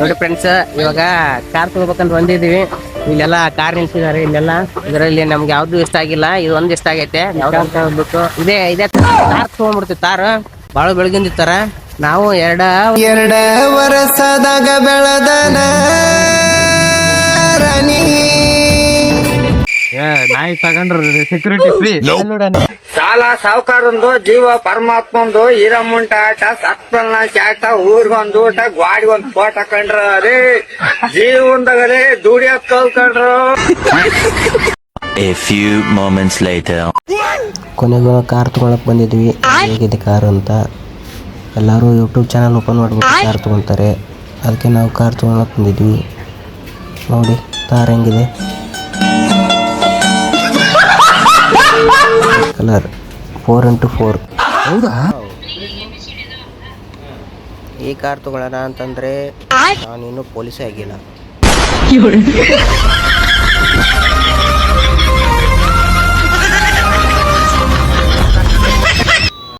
ನೋಡಿ ಫ್ರೆಂಡ್ಸ್ ಇವಾಗ ಕಾರ್ ತಗೋಬೇಕಂತ ಬಂದಿದೀವಿ ಇಲ್ಲೆಲ್ಲ ಕಾರ್ ನಿಲ್ಸಿದಾರೆ ಇಲ್ಲೆಲ್ಲ. ಇದರಲ್ಲಿ ನಮ್ಗೆ ಯಾವ್ದು ಇಷ್ಟ ಆಗಿಲ್ಲ ಇದು ಒಂದ್ ಇಷ್ಟ ಆಗೈತೆ. ಹೇಳ್ಬಿಟ್ಟು ಇದೇ ಇದೇ ಕಾರ್ ತಗೊಂಡ್ಬಿಡ್ತೀವಿ ತಾರ್ ಬಾಳ ಬೆಳಗಿಂದಿತ್ತಾರ ನಾವು ಎರಡ ಎರಡ ವರ್ಷದಾಗ ಬೆಳದನ. ನಾಯಿ ತಗೊಂಡ್ರು ಸೆಕ್ಯೂರಿಟಿ ಫ್ರೀ ಸಾಲ ಸಾವುಕಾರಂದು ಜೀವ ಪರಮಾತ್ಮಂದು ಈರಮ್ಮಂಟ ಆಟ ಸತ್ಪನ್ನ ಚಾಟ ಊರ್ಗೊಂದು ಊಟ ಗ್ವಾಡಿ ಒಂದು ಫೋಟ ಕಂಡ್ರ ರೇ ಜೀವನದಾಗಲೇ ದುಡಿಯೋದ್ ಕಲ್ಕೊಂಡ್ರು A few moments later. ಕೊನೆಗೂ ಕಾರ್ ತಗೊಳಕ್ ಬಂದಿದ್ವಿ. ಹೇಗಿದೆ ಕಾರ್ ಅಂತ ಎಲ್ಲರೂ ಯೂಟ್ಯೂಬ್ ಚಾನಲ್ ಓಪನ್ ಮಾಡ್ಬಿಟ್ಟು ಕಾರ್ ತಗೊಂತಾರೆ. ಅದಕ್ಕೆ ನಾವು ಕಾರ್ ತಗೊಳಕ್ ಬಂದಿದ್ವಿ. ನೋಡಿ ಕಾರ್ ಹೆಂಗಿದೆ? ಕಲರ್ ಫೋರ್ ಇಂಟು ಫೋರ್ ಹೌದಾ? ಈ ಕಾರ್ ತಗೊಳ್ಳೋಣ ಅಂತಂದ್ರೆ ನಾನಿನ್ನೂ ಪೊಲೀಸೇ ಆಗಿಲ್ಲ